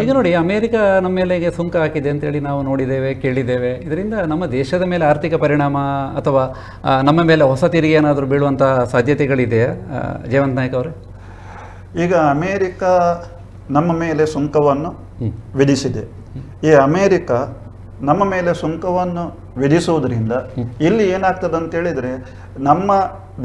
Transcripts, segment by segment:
ಈಗ ನೋಡಿ ಅಮೆರಿಕ ನಮ್ಮ ಮೇಲೆ ಸುಂಕ ಹಾಕಿದೆ ಅಂತೇಳಿ ನಾವು ನೋಡಿದ್ದೇವೆ ಕೇಳಿದ್ದೇವೆ. ಇದರಿಂದ ನಮ್ಮ ದೇಶದ ಮೇಲೆ ಆರ್ಥಿಕ ಪರಿಣಾಮ ಅಥವಾ ನಮ್ಮ ಮೇಲೆ ಹೊಸ ತೆರಿಗೆ ಏನಾದರೂ ಬೀಳುವಂಥ ಸಾಧ್ಯತೆಗಳಿದೆಯಾ ಜೇವಂತ್ ಜಯವಂತ್ ನಾಯ್ಕ ಅವರೇ? ಈಗ ಅಮೇರಿಕ ನಮ್ಮ ಮೇಲೆ ಸುಂಕವನ್ನು ವಿಧಿಸಿದೆ. ಈ ಅಮೇರಿಕ ನಮ್ಮ ಮೇಲೆ ಸುಂಕವನ್ನು ವಿಧಿಸುವುದರಿಂದ ಇಲ್ಲಿ ಏನಾಗ್ತದೆ ಅಂತ ಹೇಳಿದ್ರೆ ನಮ್ಮ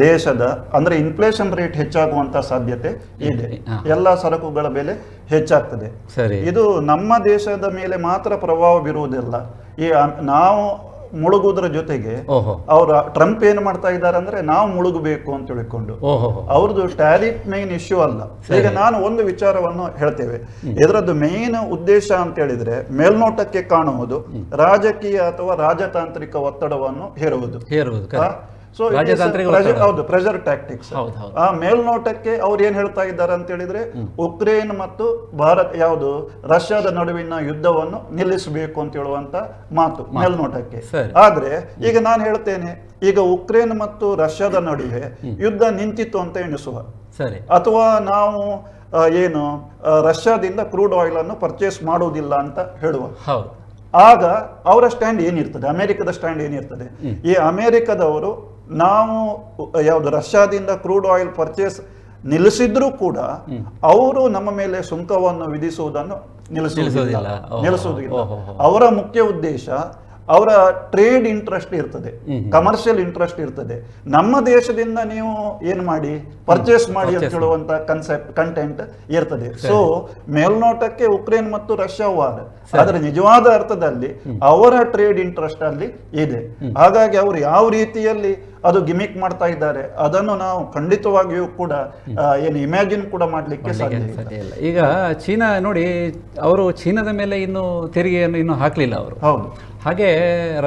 ದೇಶದ ಅಂದ್ರೆ ಇನ್ಫ್ಲೇಷನ್ ರೇಟ್ ಹೆಚ್ಚಾಗುವಂತ ಸಾಧ್ಯತೆ ಇದೆ. ಎಲ್ಲ ಸರಕುಗಳ ಬೆಲೆ ಹೆಚ್ಚಾಗ್ತದೆ. ಸರಿ. ಇದು ನಮ್ಮ ದೇಶದ ಮೇಲೆ ಮಾತ್ರ ಪ್ರಭಾವ ಬೀರುವುದಿಲ್ಲ. ಈ ನಾವು ಮುಳುಗುವುದರ ಜೊತೆಗೆ ಅವರ ಟ್ರಂಪ್ ಏನು ಮಾಡ್ತಾ ಇದ್ದಾರೆ ಅಂದ್ರೆ ನಾವು ಮುಳುಗಬೇಕು ಅಂತ ತಿಳ್ಕೊಂಡು. ಅವ್ರದ್ದು ಟ್ಯಾರಿಫ್ ಮೇನ್ ಇಶ್ಯೂ ಅಲ್ಲ. ಈಗ ನಾನು ಒಂದು ವಿಚಾರವನ್ನು ಹೇಳ್ತೇವೆ. ಇದರದ್ದು ಮೇನ್ ಉದ್ದೇಶ ಅಂತ ಹೇಳಿದ್ರೆ ಮೇಲ್ನೋಟಕ್ಕೆ ಕಾಣುವುದು ರಾಜಕೀಯ ಅಥವಾ ರಾಜತಾಂತ್ರಿಕ ಒತ್ತಡವನ್ನು ಹೇರುವುದು. ಒತ್ತಡ. ಹೌದು ಪ್ರೆಷರ್ ಟ್ಯಾಕ್ಟಿಕ್ಸ್ ಆ ಮೇಲ್ನೋಟಕ್ಕೆ ಅವ್ರು ಏನ್ ಹೇಳ್ತಾ ಇದ್ದಾರೆ ಅಂತ ಹೇಳಿದ್ರೆ ಉಕ್ರೇನ್ ಮತ್ತು ಭಾರತ್ ಯಾವುದು ರಷ್ಯಾದ ನಡುವಿನ ಯುದ್ಧವನ್ನು ನಿಲ್ಲಿಸಬೇಕು ಅಂತ ಹೇಳುವಂತ ಮಾತು ಮೇಲ್ನೋಟಕ್ಕೆ. ಆದ್ರೆ ಈಗ ನಾನು ಹೇಳ್ತೇನೆ ಈಗ ಉಕ್ರೇನ್ ಮತ್ತು ರಷ್ಯಾದ ನಡುವೆ ಯುದ್ಧ ನಿಂತಿತ್ತು ಅಂತ ಎಣಿಸುವ. ಸರಿ. ಅಥವಾ ನಾವು ಏನು ರಷ್ಯಾದಿಂದ ಕ್ರೂಡ್ ಆಯಿಲ್ ಅನ್ನು ಪರ್ಚೇಸ್ ಮಾಡುವುದಿಲ್ಲ ಅಂತ ಹೇಳುವ. ಆಗ ಅವರ ಸ್ಟ್ಯಾಂಡ್ ಏನಿರ್ತದೆ? ಅಮೆರಿಕದ ಸ್ಟ್ಯಾಂಡ್ ಏನಿರ್ತದೆ? ಈ ಅಮೆರಿಕದವರು ನಾವು ಯಾವುದು ರಷ್ಯಾದಿಂದ ಕ್ರೂಡ್ ಆಯಿಲ್ ಪರ್ಚೇಸ್ ನಿಲ್ಲಿಸಿದ್ರೂ ಕೂಡ ಅವರು ನಮ್ಮ ಮೇಲೆ ಸುಂಕವನ್ನು ವಿಧಿಸುವುದನ್ನು ನಿಲ್ಲಿಸುವುದಿಲ್ಲ. ನಿಲ್ಲಿಸುವುದಿಲ್ಲ. ಅವರ ಮುಖ್ಯ ಉದ್ದೇಶ ಅವರ ಟ್ರೇಡ್ ಇಂಟ್ರೆಸ್ಟ್ ಇರ್ತದೆ. ಕಮರ್ಷಿಯಲ್ ಇಂಟ್ರೆಸ್ಟ್ ಇರ್ತದೆ. ನಮ್ಮ ದೇಶದಿಂದ ನೀವು ಏನ್ ಮಾಡಿ? ಪರ್ಚೇಸ್ ಮಾಡಿ ಅಂತ ಹೇಳುವಂತ ಕನ್ಸೆಪ್ಟ್ ಕಂಟೆಂಟ್ ಇರ್ತದೆ. ಸೊ ಮೇಲ್ನೋಟಕ್ಕೆ ಉಕ್ರೇನ್ ಮತ್ತು ರಷ್ಯಾ ವಾರ್ ಅದರ ನಿಜವಾದ ಅರ್ಥದಲ್ಲಿ ಅವರ ಟ್ರೇಡ್ ಇಂಟ್ರೆಸ್ಟ್ ಅಲ್ಲಿ ಇದೆ. ಹಾಗಾಗಿ ಅವರು ಯಾವ ರೀತಿಯಲ್ಲಿ ಅದು ಗಿಮಿಕ್ ಮಾಡ್ತಾ ಇದ್ದಾರೆ. ಅದನ್ನು ನಾವು ಖಂಡಿತವಾಗಿಯೂ ಕೂಡ ಏನು ಇಮ್ಯಾಜಿನ್ ಕೂಡ ಮಾಡಲಿಕ್ಕೆ ಸಾಧ್ಯ ಇಲ್ಲ. ಈಗ ಚೀನಾ ನೋಡಿ ಅವರು ಚೀನಾದ ಮೇಲೆ ಇನ್ನು ತೆರಿಗೆಯನ್ನು ಇನ್ನು ಹಾಕಲಿಲ್ಲ ಅವರು. ಹೌದು. ಹಾಗೆ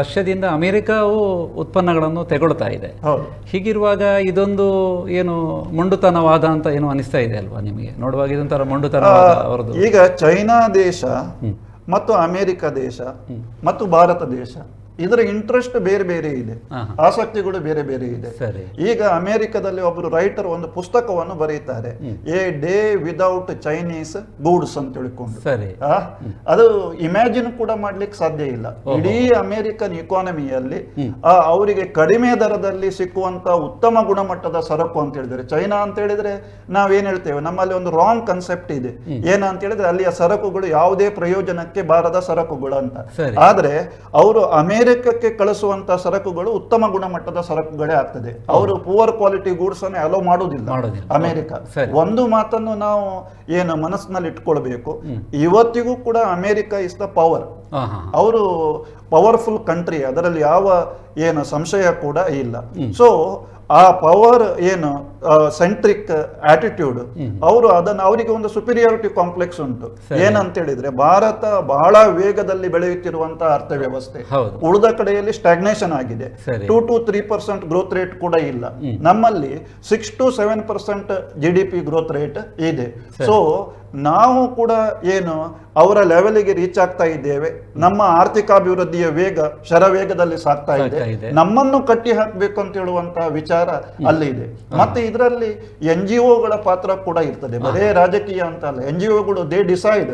ರಷ್ಯಾದಿಂದ ಅಮೆರಿಕವು ಉತ್ಪನ್ನಗಳನ್ನು ತೆಗೊಳ್ತಾ ಇದೆ. ಹೌದು. ಹೀಗಿರುವಾಗ ಇದೊಂದು ಏನು ಮೊಂಡುತನವಾದ ಅಂತ ಏನು ಅನಿಸ್ತಾ ಇದೆ ಅಲ್ವಾ ನಿಮಗೆ? ನೋಡುವಾಗ ಇದೊಂಥರ ಮೊಂಡುತನ ಈಗ ಚೈನಾ ದೇಶ ಮತ್ತು ಅಮೆರಿಕ ದೇಶ ಮತ್ತು ಭಾರತ ದೇಶ ಇದರ ಇಂಟ್ರೆಸ್ಟ್ ಬೇರೆ ಬೇರೆ ಇದೆ. ಆಸಕ್ತಿಗಳು ಬೇರೆ ಬೇರೆ ಇದೆ. ಈಗ ಅಮೆರಿಕದಲ್ಲಿ ಒಬ್ಬರು ರೈಟರ್ ಒಂದು ಪುಸ್ತಕವನ್ನು ಬರೀತಾರೆ. A day without Chinese goods ಅಂತ ತಿಳ್ಕೊಂಡು. ಅದು ಇಮ್ಯಾಜಿನ್ ಕೂಡ ಮಾಡ್ಲಿಕ್ಕೆ ಸಾಧ್ಯ ಇಲ್ಲ. ಇಡೀ ಅಮೆರಿಕನ್ ಇಕಾನಮಿಯಲ್ಲಿ ಅವರಿಗೆ ಕಡಿಮೆ ದರದಲ್ಲಿ ಸಿಕ್ಕುವಂತ ಉತ್ತಮ ಗುಣಮಟ್ಟದ ಸರಕು ಅಂತ ಹೇಳಿದ್ರೆ ಚೈನಾ ಅಂತ ಹೇಳಿದ್ರೆ ನಾವೇನ್ ಹೇಳ್ತೇವೆ? ನಮ್ಮಲ್ಲಿ ಒಂದು ರಾಂಗ್ ಕನ್ಸೆಪ್ಟ್ ಇದೆ. ಏನಂತ ಹೇಳಿದ್ರೆ ಅಲ್ಲಿಯ ಸರಕುಗಳು ಯಾವುದೇ ಪ್ರಯೋಜನಕ್ಕೆ ಬಾರದ ಸರಕುಗಳು ಅಂತ. ಆದ್ರೆ ಅವರು ಅಮೆರಿಕಕ್ಕೆ ಕಳಿಸುವಂತ ಸರಕುಗಳು ಉತ್ತಮ ಗುಣಮಟ್ಟದ ಸರಕುಗಳೇ ಆಗ್ತದೆ. ಅವರು ಪುವರ್ ಕ್ವಾಲಿಟಿ ಗೂಡ್ಸ್ ಅನ್ನು ಅಲೋ ಮಾಡುವುದಿಲ್ಲ. ಮಾಡೋದಿಲ್ಲ. ಅಮೆರಿಕ. ಒಂದು ಮಾತನ್ನು ನಾವು ಏನು ಮನಸ್ಸಿನಲ್ಲಿ ಇಟ್ಕೊಳ್ಬೇಕು. ಇವತ್ತಿಗೂ ಕೂಡ ಅಮೆರಿಕ ಇಸ್ ದ ಪವರ್ ಅವರು ಪವರ್ಫುಲ್ ಕಂಟ್ರಿ ಅದರಲ್ಲಿ ಯಾವ ಏನು ಸಂಶಯ ಕೂಡ ಇಲ್ಲ. ಸೊ ಆ ಪವರ್ ಏನು ಸೆಂಟ್ರಿಕ್ ಆಟಿಟ್ಯೂಡ್ ಅವರು ಅದನ್ನು ಅವರಿಗೆ ಒಂದು ಸುಪೀರಿಯಾರಿಟಿ ಕಾಂಪ್ಲೆಕ್ಸ್ ಉಂಟು. ಏನಂತ ಹೇಳಿದ್ರೆ ಭಾರತ ಬಹಳ ವೇಗದಲ್ಲಿ ಬೆಳೆಯುತ್ತಿರುವಂತಹ ಅರ್ಥವ್ಯವಸ್ಥೆ. ಉಳಿದ ಕಡೆಯಲ್ಲಿ ಸ್ಟಾಗ್ನೇಷನ್ ಆಗಿದೆ. Two to three percent growth rate ಕೂಡ ಇಲ್ಲ. ನಮ್ಮಲ್ಲಿ six to seven percent G D P growth rate ಇದೆ. ಸೊ ನಾವು ಕೂಡ ಏನು ಅವರ ಲೆವೆಲ್ಗೆ ರೀಚ್ ಆಗ್ತಾ ಇದ್ದೇವೆ. ನಮ್ಮ ಆರ್ಥಿಕಾಭಿವೃದ್ಧಿಯ ವೇಗ ಶರವೇಗದಲ್ಲಿ ಸಾಗ್ತಾ ಇದೆ. ಇದೆ. ನಮ್ಮನ್ನು ಕಟ್ಟಿ ಹಾಕಬೇಕು ಅಂತ ಹೇಳುವಂತಹ ವಿಚಾರ ಅಲ್ಲಿ ಇದೆ. ಮತ್ತೆ ಇದರಲ್ಲಿ ಎನ್ ಜಿ ಒಗಳ ಪಾತ್ರ ಕೂಡ ಇರ್ತದೆ. ಬರೇ ರಾಜಕೀಯ ಅಂತ ಅಲ್ಲ. ಎನ್ ಜಿ ಒಗಳು ದೇ ಡಿಸೈಡ್